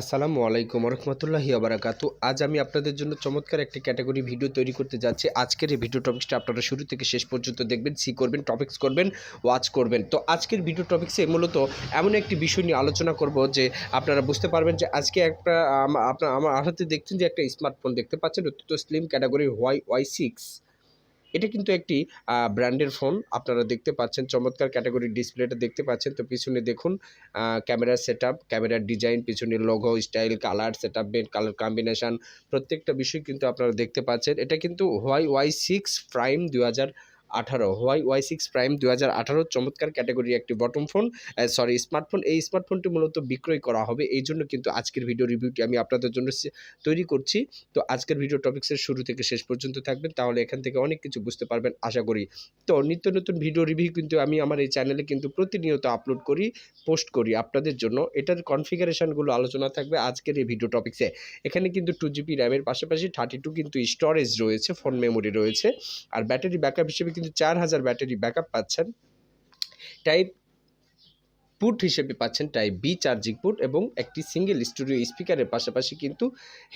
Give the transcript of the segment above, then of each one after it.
আসসালামু আলাইকুম রহমতুল্লাহি আবরাকাতু আজ আমি আপনাদের জন্য চমৎকার একটি ক্যাটাগরি ভিডিও তৈরি করতে যাচ্ছি। আজকের এই ভিডিও টপিক্সটা আপনারা শুরু থেকে শেষ পর্যন্ত দেখবেন সি করবেন টপিক্স করবেন ওয়াচ করবেন। তো আজকের ভিডিও টপিক্সে মূলত এমন একটি বিষয় নিয়ে আলোচনা করব যে আপনারা বুঝতে পারবেন যে আজকে একটা আপনার আমার হাতে দেখছেন যে একটা স্মার্টফোন দেখতে পাচ্ছেন, অত্যন্ত slim category Y Y six এটা কিন্তু একটি ব্র্যান্ডের ফোন। আপনারা দেখতে পাচ্ছেন চমৎকার ক্যাটাগরির ডিসপ্লেটা দেখতে পাচ্ছেন। তো পিছনে দেখুন ক্যামেরার সেট ক্যামেরার ডিজাইন, পিছনে logo style colour set up colour combination প্রত্যেকটা বিষয় কিন্তু আপনারা দেখতে পাচ্ছেন। এটা কিন্তু হোয়াই ওয়াই সিক্স প্রাইম দু হাজার আঠারো। হোয়াই ওয়াই সিক্স প্রাইম দু হাজার আঠারো চমৎকার ক্যাটাগরি একটি বটম ফোন সরি স্মার্টফোন এই স্মার্টফোনটি মূলত বিক্রয় করা হবে। এই জন্য কিন্তু আজকের ভিডিও রিভিউটি আমি আপনাদের জন্য তৈরি করছি। তো আজকের ভিডিও টপিক্সের শুরু থেকে শেষ পর্যন্ত থাকবেন। তাহলে এখান থেকে অনেক কিছু বুঝতে পারবেন, আশা করি। তো নিত্য নতুন ভিডিও রিভিউ কিন্তু আমি আমার এই চ্যানেলে কিন্তু প্রতিনিয়ত আপলোড করি পোস্ট করি আপনাদের জন্য। এটার কনফিগারেশনগুলো আলোচনা থাকবে আজকের এই ভিডিও টপিক্সে এখানে কিন্তু টু জিবি র্যামের পাশাপাশি থার্টি টু কিন্তু স্টোরেজ রয়েছে ফোন মেমোরি রয়েছে। আর ব্যাটারি ব্যাকআপ হিসেবে কিন্তু চার হাজার ব্যাটারি ব্যাকআপ পাচ্ছেন। টাইপ পুট হিসেবে পাচ্ছেন টাইপ বি চার্জিং পুট এবং একটি সিঙ্গেল স্টুডিও স্পিকারের পাশাপাশি কিন্তু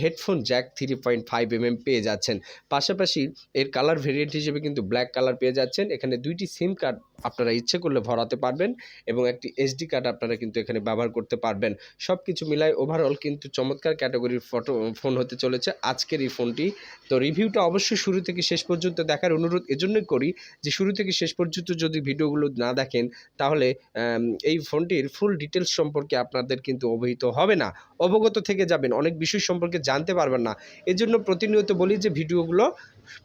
headphone jack three point five M পেয়ে যাচ্ছেন। পাশাপাশি এর কালার ভেরিয়েন্ট হিসেবে কিন্তু ব্ল্যাক কালার পেয়ে যাচ্ছেন। এখানে দুইটি সিম কার্ড আপনারা ইচ্ছে করলে ভরাতে পারবেন এবং একটি এসডি কার্ড আপনারা কিন্তু এখানে ব্যবহার করতে পারবেন। সব কিছু মিলায় ওভারঅল কিন্তু চমৎকার ক্যাটাগরির ফটো ফোন হতে চলেছে। আজকের এই ফোনটি তো রিভিউটা অবশ্যই শুরু থেকে শেষ পর্যন্ত দেখার অনুরোধ এজন্যই করি যে শুরু থেকে শেষ পর্যন্ত যদি ভিডিওগুলো না দেখেন, তাহলে এই ফোনটির ফুল ডিটেলস সম্পর্কে আপনাদের কিন্তু অবহিত হবে না। অবগত থেকে যাবেন, অনেক বিষয় সম্পর্কে জানতে পারবেন না। এজন্য প্রতিনিয়ত বলি যে ভিডিওগুলো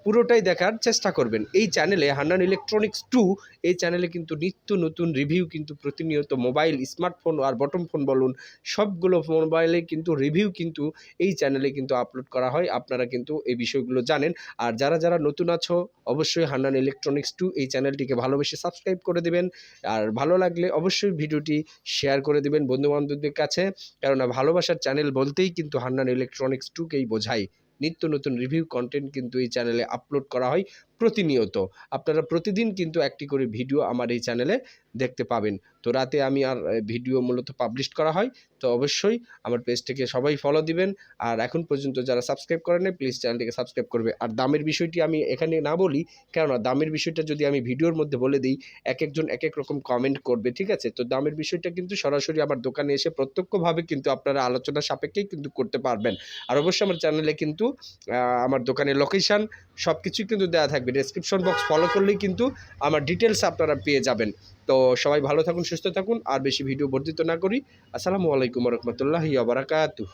পুরোটাই দেখার চেষ্টা করবেন। এই চ্যানেলে হান্নান ইলেকট্রনিক্স টু এই চ্যানেলে কিন্তু নিত্য নতুন রিভিউ কিন্তু প্রতিনিয়ত মোবাইল স্মার্টফোন আর বটম ফোন বলুন, সবগুলো মোবাইলে কিন্তু রিভিউ কিন্তু এই চ্যানেলে কিন্তু আপলোড করা হয়। আপনারা কিন্তু এই বিষয়গুলো জানেন। আর যারা যারা নতুন আছো, অবশ্যই হান্নান ইলেকট্রনিক্স টু এই চ্যানেলটিকে ভালোবেসে সাবস্ক্রাইব করে দেবেন। আর ভালো লাগলে অবশ্যই ভিডিওটি শেয়ার করে দেবেন বন্ধুবান্ধবদের কাছে। কেননা ভালোবাসার চ্যানেল বলতেই কিন্তু হান্নান ইলেকট্রনিক্স টুকেই বোঝায়। নিত্য নতুন রিভিউ কন্টেন্ট কিন্তু এই চ্যানেলে আপলোড করা হয়। প্রতিনিয়ত। আপনারা প্রতিদিন কিন্তু একটি করে ভিডিও আমার এই চ্যানেলে দেখতে পাবেন। তো রাতে আমি আর ভিডিও মূলত পাবলিশ করা হয়। তো অবশ্যই আমার পেজটিকে সবাই ফলো দিবেন। আর এখন পর্যন্ত যারা সাবস্ক্রাইব করেন প্লিজ চ্যানেলটিকে সাবস্ক্রাইব করবে। আর দামের বিষয়টি আমি এখানে না বলি, কেননা দামের বিষয়টা যদি আমি ভিডিওর মধ্যে বলে দিই এক একজন এক এক রকম কমেন্ট করবে, ঠিক আছে? তো দামের বিষয়টা কিন্তু সরাসরি আমার দোকানে এসে প্রত্যক্ষভাবে কিন্তু আপনারা আলোচনা সাপেক্ষেই কিন্তু করতে পারবেন। আর অবশ্যই আমার চ্যানেলে কিন্তু আমার দোকানের লোকেশান সব কিছুই কিন্তু দেওয়া থাকবে। ডেসক্রিপশন বক্স ফলো করলেই কিন্তু আমার ডিটেলস আপনারা পেয়ে যাবেন। তো সবাই ভালো থাকুন, সুস্থ থাকুন, আর বেশি ভিডিও বর্ধিত না করি। আসসালামু আলাইকুম রহমতুল্লাহি আবরাকাতু